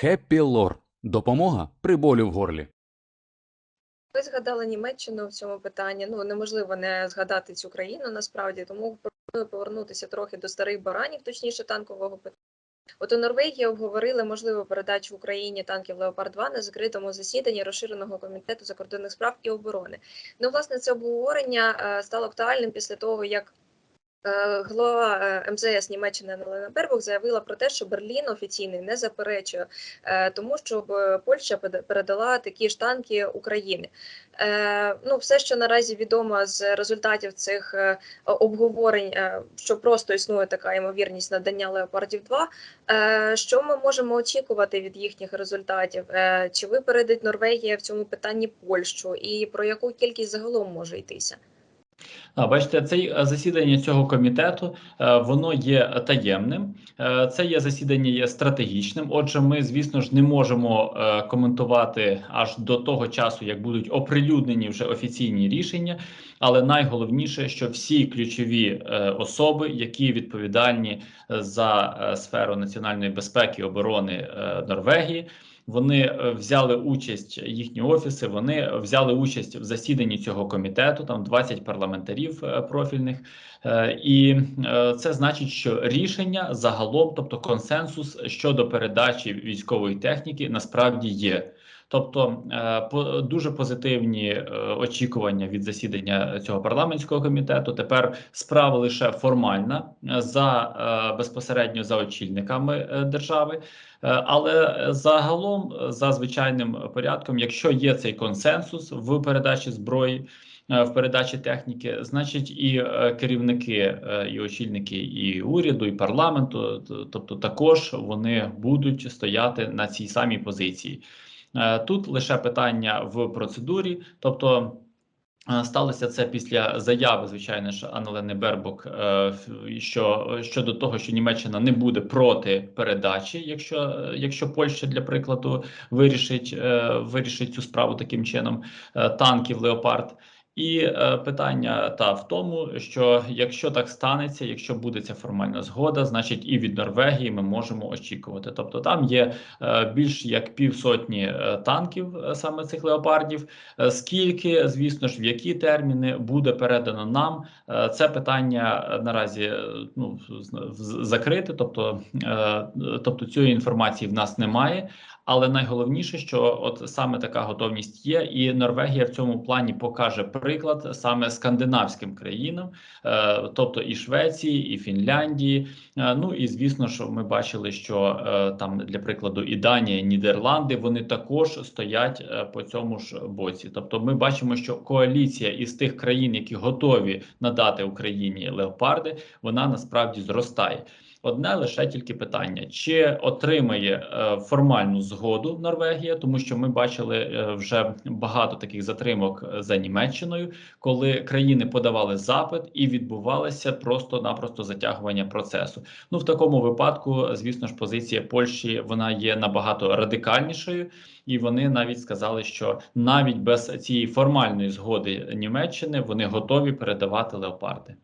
Хеппі Лор. Допомога при болю в горлі. Ви згадали Німеччину в цьому питанні. Ну неможливо не згадати цю країну насправді, тому пропоную повернутися трохи до старих баранів, точніше танкового питання. От у Норвегії обговорили можливу передачу Україні танків Леопард 2 на закритому засіданні розширеного комітету закордонних справ і оборони. Ну, власне, це обговорення е, стало актуальним після того, як голова е, МЗС Німеччини Анелена Бербок заявила про те, що Берлін офіційний не заперечує е, тому, щоб е, Польща перед- передала такі ж танки Україні. Е, ну, все, що наразі відомо з результатів цих е, обговорень, е, що просто існує така ймовірність надання леопардів 2 Е, Що ми можемо очікувати від їхніх результатів? Е, Чи випередить Норвегія в цьому питанні Польщу, і про яку кількість загалом може йтися? А, бачите, це е, засідання цього комітету е, воно є таємним. Е, Це є засідання є стратегічним. Отже, ми, звісно ж, не можемо коментувати аж до того часу, як будуть оприлюднені вже офіційні рішення. Але найголовніше, що всі ключові особи, які відповідальні за сферу національної безпеки і оборони Норвегії. Вони е, взяли участь їхні офіси. Вони взяли участь в засіданні цього комітету. Там 20 парламентарів е, профільних, Е, і е, це значить, що рішення загалом, тобто консенсус щодо передачі військової техніки, насправді є. Тобто е, дуже позитивні е, очікування від засідання цього парламентського комітету. Тепер справа лише формальна е, за безпосередньо за очільниками держави. Але загалом, за звичайним порядком, якщо є цей консенсус в передачі зброї, в передачі техніки, значить і керівники, і очільники і уряду, і парламенту, тобто також вони будуть стояти на цій самій позиції. Е, Тут лише питання в процедурі, тобто. е, Сталося це після заяви, звичайно ж, Анелени Бербок, е, що щодо того, що Німеччина не буде проти передачі, якщо, якщо Польща для прикладу вирішить, вирішить цю справу таким чином танків Леопард. І е, питання та в тому, що якщо так станеться, якщо буде ця формальна згода, значить і від Норвегії ми можемо очікувати. Тобто там є е, більш як півсотні е, танків е, саме цих леопардів. Е, Скільки, звісно ж, в які терміни буде передано нам, е, це питання е, наразі е, ну закрите, тобто, е, тобто цієї інформації в нас немає. Але найголовніше, що от саме така готовність є, і Норвегія в цьому плані покаже приклад саме скандинавським країнам, е, тобто і Швеції, і Фінляндії. Е, ну і звісно, що ми бачили, що е, там для прикладу і Данія, і Нідерланди вони також стоять по цьому ж боці. Тобто, ми бачимо, що коаліція із тих країн, які готові надати Україні леопарди, вона насправді зростає. Одне лише тільки питання: чи отримає е, формальну згоду Норвегія, тому що ми бачили е, вже багато таких затримок е, за Німеччиною, коли країни подавали запит і відбувалося просто-напросто затягування процесу. Ну в такому випадку, звісно ж, позиція Польщі вона є набагато радикальнішою, і вони навіть сказали, що навіть без цієї формальної згоди Німеччини вони готові передавати леопарди.